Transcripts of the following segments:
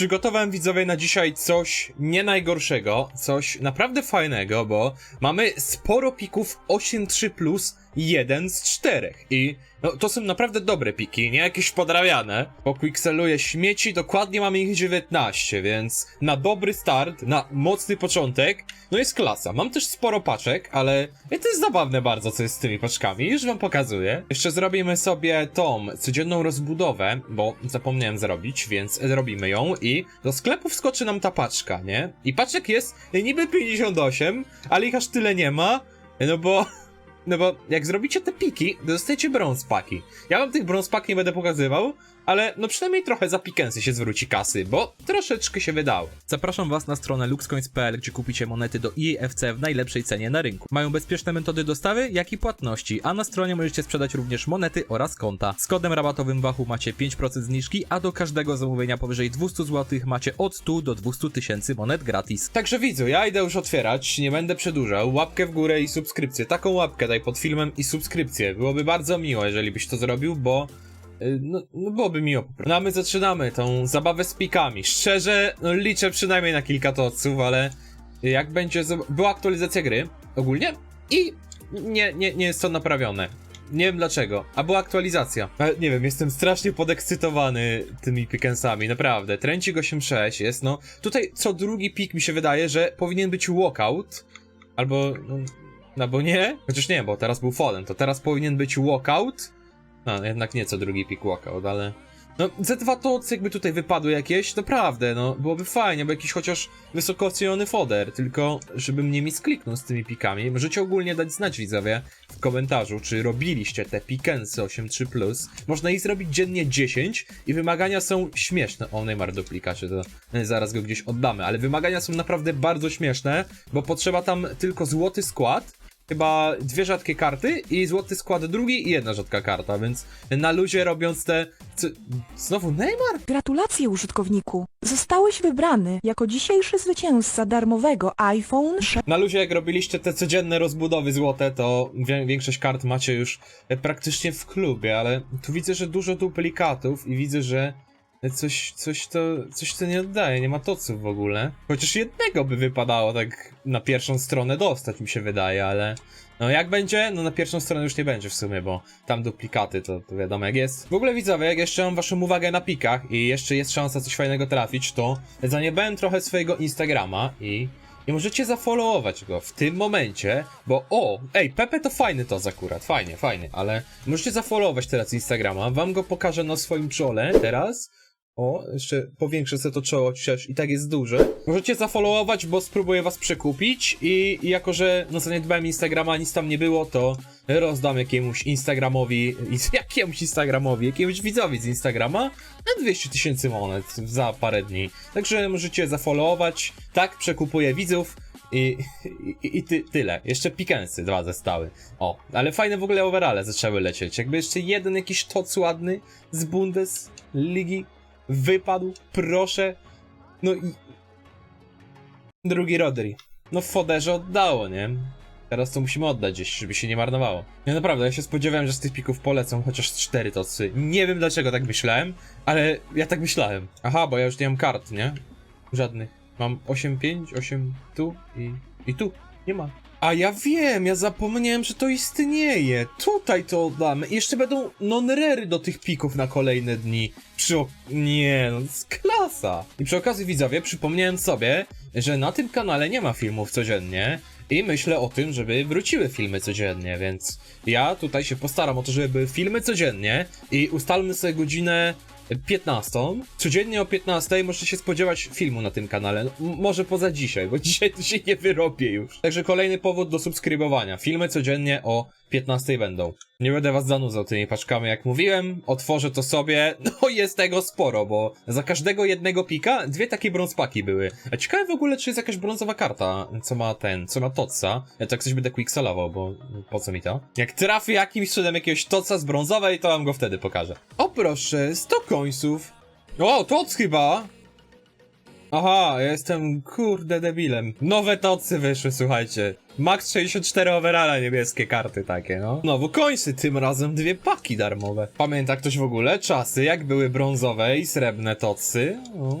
przygotowałem widzowie na dzisiaj coś nie najgorszego, coś naprawdę fajnego, bo mamy sporo pików 8.3 1 z 4 i no, to są naprawdę dobre piki, nie jakieś podrabiane. Pokikseluję śmieci, dokładnie mamy ich 19, więc na dobry start, na mocny początek, no jest klasa. Mam też sporo paczek, ale to jest zabawne bardzo, co jest z tymi paczkami, już wam pokazuję. Jeszcze zrobimy sobie tą codzienną rozbudowę, bo zapomniałem zrobić, więc zrobimy ją i do sklepu wskoczy nam ta paczka, nie? I paczek jest niby 58, ale ich aż tyle nie ma, no bo... No bo jak zrobicie te piki, dostajecie brąz paki. Ja wam tych brąz pak nie będę pokazywał, ale no przynajmniej trochę za pikensy się zwróci kasy, bo troszeczkę się wydało. Zapraszam was na stronę luxcoins.pl, gdzie kupicie monety do EAFC w najlepszej cenie na rynku. Mają bezpieczne metody dostawy, jak i płatności, a na stronie możecie sprzedać również monety oraz konta. Z kodem rabatowym Wachu macie 5% zniżki, a do każdego zamówienia powyżej 200 zł macie od 100 do 200 tysięcy monet gratis. Także widzu, ja idę już otwierać, nie będę przedłużał. Łapkę w górę i subskrypcję. Taką łapkę daj pod filmem i subskrypcję. Byłoby bardzo miło, jeżeli byś to zrobił, bo No, no byłoby miło. No a my zaczynamy tą zabawę z pikami. Szczerze, no liczę przynajmniej na kilka toców, ale jak będzie... Była aktualizacja gry ogólnie i nie, nie, nie jest to naprawione. Nie wiem dlaczego. A była aktualizacja. Nie wiem, jestem strasznie podekscytowany tymi pikensami, naprawdę. Tręcik 8.6 jest, no... Tutaj co drugi pik mi się wydaje, że powinien być walkout. Albo... No, albo nie. Chociaż nie, bo teraz był fallen, to teraz powinien być walkout. No, jednak nie co drugi pick walkout, ale... No, ze dwa tocy jakby tutaj wypadły jakieś, naprawdę, no, byłoby fajnie, bo jakiś chociaż wysoko oceniony foder, tylko żebym nie miskliknął z tymi pikami. Możecie ogólnie dać znać widzowie w komentarzu, czy robiliście te pikensy 8.3+. Można ich zrobić dziennie 10 i wymagania są śmieszne. O, Neymar duplikacie, to e, zaraz go gdzieś oddamy, ale wymagania są naprawdę bardzo śmieszne, bo potrzeba tam tylko złoty skład, chyba dwie rzadkie karty i złoty skład drugi i jedna rzadka karta, więc na luzie robiąc te... Co... Znowu Neymar? Gratulacje użytkowniku. Zostałeś wybrany jako dzisiejszy zwycięzca darmowego iPhone 6. Na luzie jak robiliście te codzienne rozbudowy złote, to wie- większość kart macie już e, praktycznie w klubie, ale tu widzę, że dużo duplikatów i widzę, że coś, coś to, coś to nie oddaje, nie ma toców w ogóle. Chociaż jednego by wypadało tak na pierwszą stronę dostać, mi się wydaje, ale... No jak będzie? No na pierwszą stronę już nie będzie w sumie, bo tam duplikaty to, to wiadomo jak jest. W ogóle widzowie, jak jeszcze mam waszą uwagę na pikach i jeszcze jest szansa coś fajnego trafić, to zaniebałem trochę swojego Instagrama i i możecie zafollowować go w tym momencie, bo o, ej, Pepe to fajny to akurat, fajnie, fajnie, ale możecie zafollowować teraz Instagrama, wam go pokażę na swoim czole teraz. O, jeszcze powiększę sobie to czoło, chociaż i tak jest duże. Możecie zafollowować, bo spróbuję was przekupić i, jako, że no zaniedbałem Instagrama, nic tam nie było, to rozdam jakiemuś Instagramowi, jakiemuś Instagramowi, jakiemuś widzowi z Instagrama na 200 tysięcy monet za parę dni. Także możecie zafollowować. Tak, przekupuję widzów. I, i, i ty, tyle. Jeszcze pikensy dwa zestały. O, ale fajne w ogóle overale zaczęły lecieć. Jakby jeszcze jeden jakiś toc ładny z Bundesligi wypadł, proszę. No i... Drugi Rodri. No foderze oddało, nie? Teraz to musimy oddać gdzieś, żeby się nie marnowało. Ja naprawdę, ja się spodziewałem, że z tych pików polecą chociaż cztery tocy. Nie wiem dlaczego tak myślałem, ale ja tak myślałem. Aha, bo ja już nie mam kart, nie? Żadnych. Mam 8, 5, 8 tu i, i tu. Nie ma. A ja wiem, ja zapomniałem, że to istnieje. Tutaj to oddamy. Jeszcze będą non-rery do tych pików na kolejne dni. Przy Nie, no klasa. I przy okazji widzowie, przypomniałem sobie, że na tym kanale nie ma filmów codziennie. I myślę o tym, żeby wróciły filmy codziennie, więc ja tutaj się postaram o to, żeby były filmy codziennie i ustalmy sobie godzinę 15. Codziennie o 15 możecie się spodziewać filmu na tym kanale. Może poza dzisiaj, bo dzisiaj to się nie wyrobię już. Także kolejny powód do subskrybowania. Filmy codziennie o 15 będą. Nie będę was zanudzał tymi paczkami, jak mówiłem. Otworzę to sobie. No jest tego sporo, bo za każdego jednego pika dwie takie brązpaki były. A ciekawe w ogóle, czy jest jakaś brązowa karta, co ma ten, co ma Totsa. Ja to jak coś będę quicksalował, bo po co mi to? Jak trafię jakimś cudem jakiegoś Totsa z brązowej, to wam go wtedy pokażę. O proszę, 100 końców. O, Tots chyba! Aha, ja jestem kurde debilem. Nowe tocy wyszły, słuchajcie. Max 64 overalla niebieskie karty takie, no. Znowu końcy, tym razem dwie paki darmowe. Pamięta ktoś w ogóle czasy, jak były brązowe i srebrne tocy? O,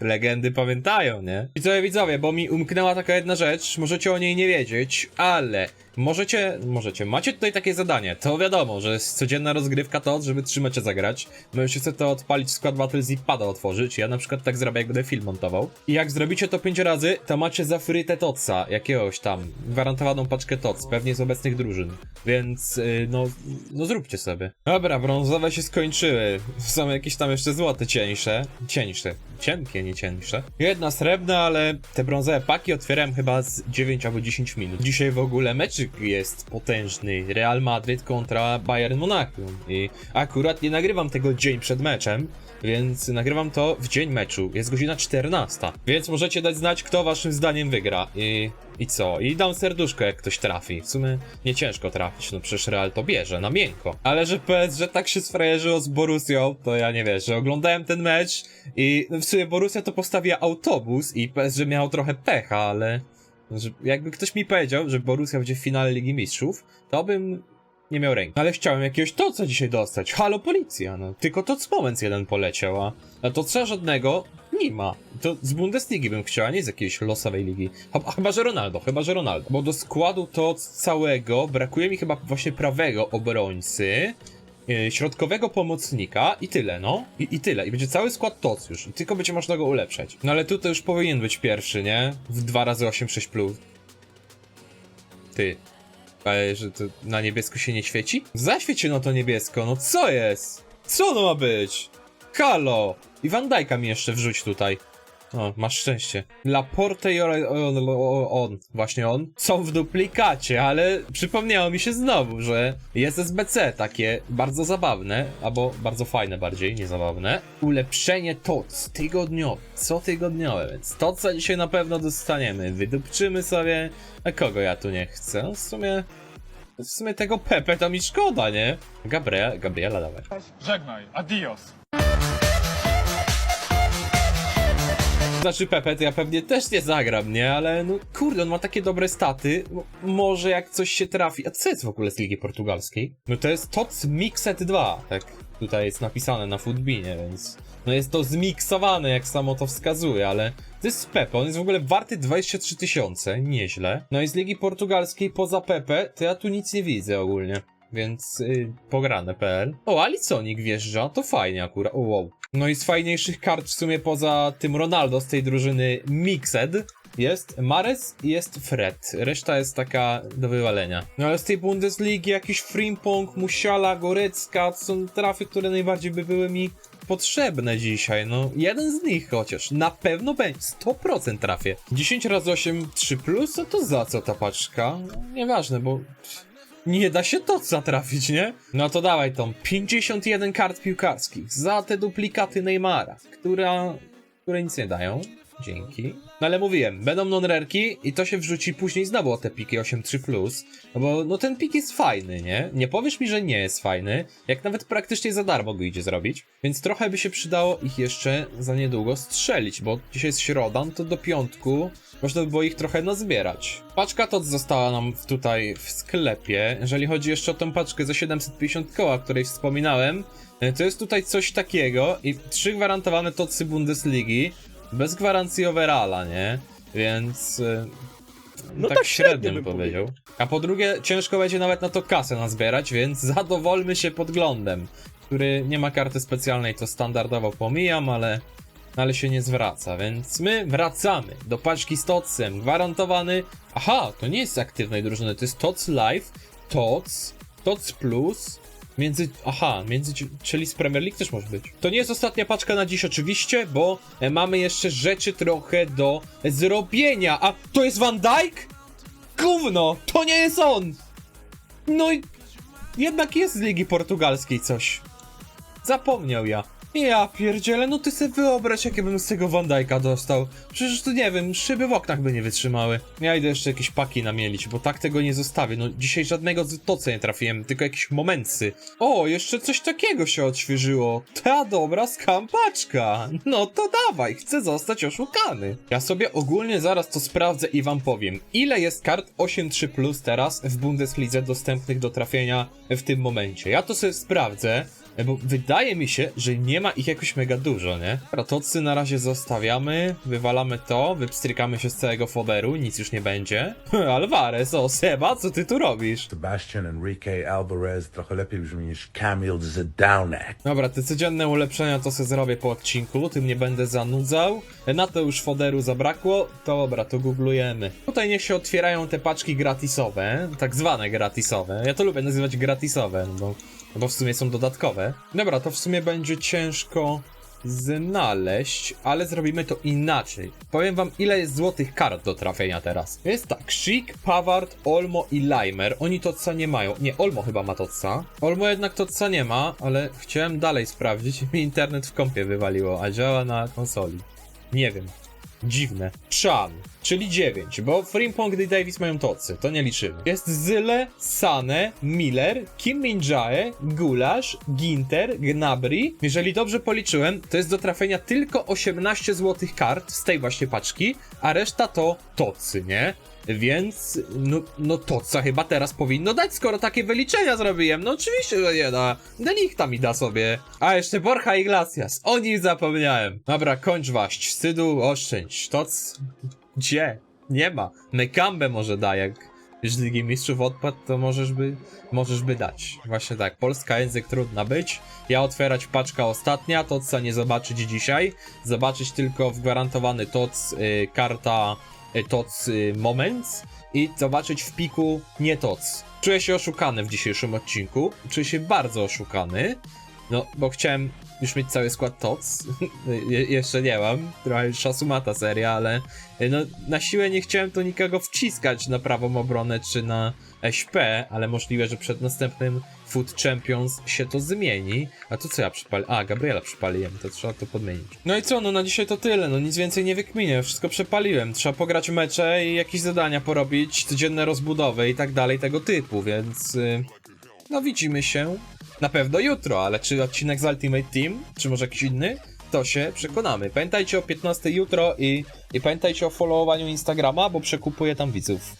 Legendy pamiętają, nie? Widzowie, widzowie, bo mi umknęła taka jedna rzecz, możecie o niej nie wiedzieć, ale możecie, możecie, macie tutaj takie zadanie, to wiadomo, że jest codzienna rozgrywka to, żeby trzymać się zagrać. No jeśli chcę to odpalić Squad Battles i pada otworzyć, ja na przykład tak zrobię, jak będę film montował. I jak zrobicie to 5 razy, to macie za frytę Totsa, jakiegoś tam, gwarantowaną paczkę Tots, pewnie z obecnych drużyn. Więc, yy, no, no zróbcie sobie. Dobra, brązowe się skończyły. Są jakieś tam jeszcze złote cieńsze. Cieńsze. Cienkie, nie cieńsze. Jedna srebrna, ale te brązowe paki otwierałem chyba z 9 albo 10 minut. Dzisiaj w ogóle jest potężny. Real Madryt kontra Bayern Monachium. I akurat nie nagrywam tego dzień przed meczem, więc nagrywam to w dzień meczu. Jest godzina 14. Więc możecie dać znać, kto waszym zdaniem wygra. I, i co? I dam serduszko, jak ktoś trafi. W sumie nie ciężko trafić, no przecież Real to bierze, na miękko. Ale że PS, że tak się sfrajerzyło z Borussią, to ja nie wiesz, że oglądałem ten mecz i w sumie Borussia to postawiła autobus i PS, że miał trochę pecha, ale... Jakby ktoś mi powiedział, że Borussia będzie w finale Ligi Mistrzów, to bym nie miał ręki. Ale chciałem jakiegoś to co dzisiaj dostać. Halo policja, no. Tylko to z moment jeden poleciał, a, to co żadnego nie ma. To z Bundesligi bym chciał, a nie z jakiejś losowej ligi. Chyba, chyba że Ronaldo, chyba że Ronaldo. Bo do składu to całego brakuje mi chyba właśnie prawego obrońcy, środkowego pomocnika i tyle, no. I, I tyle. I będzie cały skład TOC już. I tylko będzie można go ulepszać. No ale tutaj już powinien być pierwszy, nie? W 2 razy 8 6 plus. Ty. Ale że to na niebiesko się nie świeci? Zaświeć się na to niebiesko, no co jest? Co ono ma być? Halo! I Van Dijk'a mi jeszcze wrzuć tutaj. O, masz szczęście. Laporte i on, on, on, właśnie on, są w duplikacie, ale przypomniało mi się znowu, że jest SBC takie bardzo zabawne, albo bardzo fajne bardziej, nie zabawne. Ulepszenie TOC tygodniowe, co tygodniowe, więc to co dzisiaj na pewno dostaniemy. Wydupczymy sobie, a kogo ja tu nie chcę? W sumie, w sumie tego Pepe to mi szkoda, nie? Gabriela, Gabriela dawaj. Żegnaj, adios. Znaczy Pepe, to ja pewnie też nie zagram, nie? Ale no kurde, on ma takie dobre staty. No, może jak coś się trafi. A co jest w ogóle z Ligi Portugalskiej? No to jest TOTS Mixed 2, tak tutaj jest napisane na Footbinie, więc... No jest to zmiksowane, jak samo to wskazuje, ale to jest Pepe, on jest w ogóle warty 23 tysiące, nieźle. No i z Ligi Portugalskiej poza Pepe, to ja tu nic nie widzę ogólnie. Więc yy, pograne.pl. O, Alisonic wjeżdża, to fajnie akurat. O, wow. No i z fajniejszych kart w sumie poza tym Ronaldo z tej drużyny Mixed jest Mares i jest Fred. Reszta jest taka do wywalenia. No ale z tej Bundesligi jakiś Frimpong, Musiala, Gorecka to są trafy, które najbardziej by były mi potrzebne dzisiaj. No, jeden z nich chociaż. Na pewno będzie. 100% trafię. 10 razy 8 3 plus, a to za co ta paczka? No, nieważne, bo nie da się to zatrafić, nie? No to dawaj tą 51 kart piłkarskich za te duplikaty Neymara, która, które nic nie dają. Dzięki. No ale mówiłem, będą non-rerki i to się wrzuci później znowu o te piki 8.3+, no bo no ten pik jest fajny, nie? Nie powiesz mi, że nie jest fajny, jak nawet praktycznie za darmo go idzie zrobić, więc trochę by się przydało ich jeszcze za niedługo strzelić, bo dzisiaj jest środa, no to do piątku można by było ich trochę nazbierać. Paczka to została nam tutaj w sklepie. Jeżeli chodzi jeszcze o tę paczkę za 750 koła, o której wspominałem, e, to jest tutaj coś takiego i trzy gwarantowane tocy Bundesligi bez gwarancji overalla, nie? Więc e, No tak, tak średnio bym powiedział. A po drugie, ciężko będzie nawet na to kasę nazbierać, więc zadowolmy się podglądem, który nie ma karty specjalnej, to standardowo pomijam, ale, ale się nie zwraca, więc my wracamy do paczki z Totsem, gwarantowany. Aha, to nie jest aktywnej drużyny, to jest Tots Live, Tots, Tots Plus, Między. Aha, między. Czyli z Premier League też może być. To nie jest ostatnia paczka na dziś, oczywiście, bo e, mamy jeszcze rzeczy trochę do zrobienia. A to jest Van Dijk? Gówno! To nie jest on! No i. Jednak jest z Ligi Portugalskiej coś. Zapomniał ja. Ja pierdzielę, no ty sobie wyobraź, jakie bym z tego Van Dijk'a dostał. Przecież tu nie wiem, szyby w oknach by nie wytrzymały. Ja idę jeszcze jakieś paki namielić, bo tak tego nie zostawię. No dzisiaj żadnego z toce nie trafiłem, tylko jakieś momentsy. O, jeszcze coś takiego się odświeżyło. Ta dobra skampaczka. No to dawaj, chcę zostać oszukany. Ja sobie ogólnie zaraz to sprawdzę i wam powiem, ile jest kart 8.3 plus teraz w Bundeslidze dostępnych do trafienia w tym momencie. Ja to sobie sprawdzę. Bo wydaje mi się, że nie ma ich jakoś mega dużo, nie? Dobra, tocy na razie zostawiamy, wywalamy to, wypstrykamy się z całego foberu, nic już nie będzie. Alvarez, o Seba, co ty tu robisz? Sebastian Enrique Alvarez trochę lepiej brzmi niż Kamil Zedaunek. Dobra, te codzienne ulepszenia to sobie zrobię po odcinku, tym nie będę zanudzał. Na to już foderu zabrakło, to dobra, to googlujemy. Tutaj niech się otwierają te paczki gratisowe, tak zwane gratisowe. Ja to lubię nazywać gratisowe, bo, bo w sumie są dodatkowe. Dobra, to w sumie będzie ciężko znaleźć, ale zrobimy to inaczej. Powiem wam, ile jest złotych kart do trafienia teraz. Jest tak, Schick, Pavard, Olmo i Limer. Oni Totsa nie mają. Nie, Olmo chyba ma Totsa. Olmo jednak Totsa nie ma, ale chciałem dalej sprawdzić mi internet w kompie wywaliło, a działa na konsoli. Nie wiem. Dziwne. Chan, czyli 9, bo Frimpong i Davis mają tocy, to nie liczymy. Jest Zyle, Sane, Miller, Kim Min-jae, Gulasz, Ginter, Gnabry. Jeżeli dobrze policzyłem, to jest do trafienia tylko 18 złotych kart z tej właśnie paczki, a reszta to tocy, nie? Więc, no, no toca chyba teraz powinno dać, skoro takie wyliczenia zrobiłem. No oczywiście, że nie da. Delichta mi da sobie. A jeszcze Borja Iglesias. O nim zapomniałem. Dobra, kończ waść. Wstydu oszczędź. Toc... Gdzie? Nie ma. Mekambę może da, jak z Ligi Mistrzów odpadł, to możesz by, możesz by dać. Właśnie tak, polska język trudna być. Ja otwierać paczka ostatnia, Totsa nie zobaczyć dzisiaj. Zobaczyć tylko w gwarantowany Tots y, karta y, Tots y, Moments i zobaczyć w piku nie Tots. Czuję się oszukany w dzisiejszym odcinku. Czuję się bardzo oszukany. No, bo chciałem już mieć cały skład TOC. Je jeszcze nie mam. Trochę szasumata seria, ale y, no, na siłę nie chciałem tu nikogo wciskać na prawą obronę czy na SP, ale możliwe, że przed następnym Food Champions się to zmieni. A to co ja przypaliłem? A, Gabriela przypaliłem, to trzeba to podmienić. No i co, no na dzisiaj to tyle, no nic więcej nie wykminię, wszystko przepaliłem. Trzeba pograć mecze i jakieś zadania porobić, codzienne rozbudowy i tak dalej tego typu, więc... y, no widzimy się na pewno jutro, ale czy odcinek z Ultimate Team, czy może jakiś inny, to się przekonamy. Pamiętajcie o 15 jutro i, i pamiętajcie o followowaniu Instagrama, bo przekupuję tam widzów.